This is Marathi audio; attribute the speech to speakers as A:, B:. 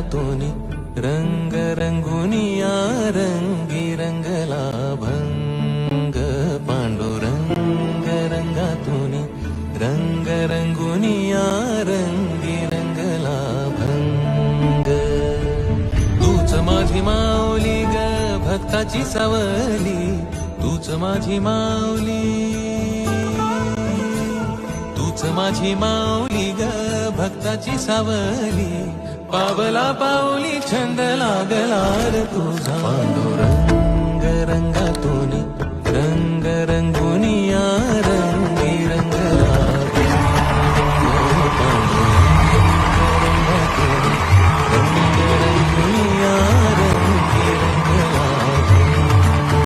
A: रंगातूनी रंग रंगुनिया रंगी रंगला भंग पांडुरंग रंगातूनी रंग रंगुनिया रंगी रंगला भंग तूच माझी माऊली ग भक्ताची सावली तूच माझी माऊली तूच माझी माऊली ग भक्ताची सावली पावला पावली छंद लागला र तुझा. रंग रंगातून रंग रंगुनिया रंग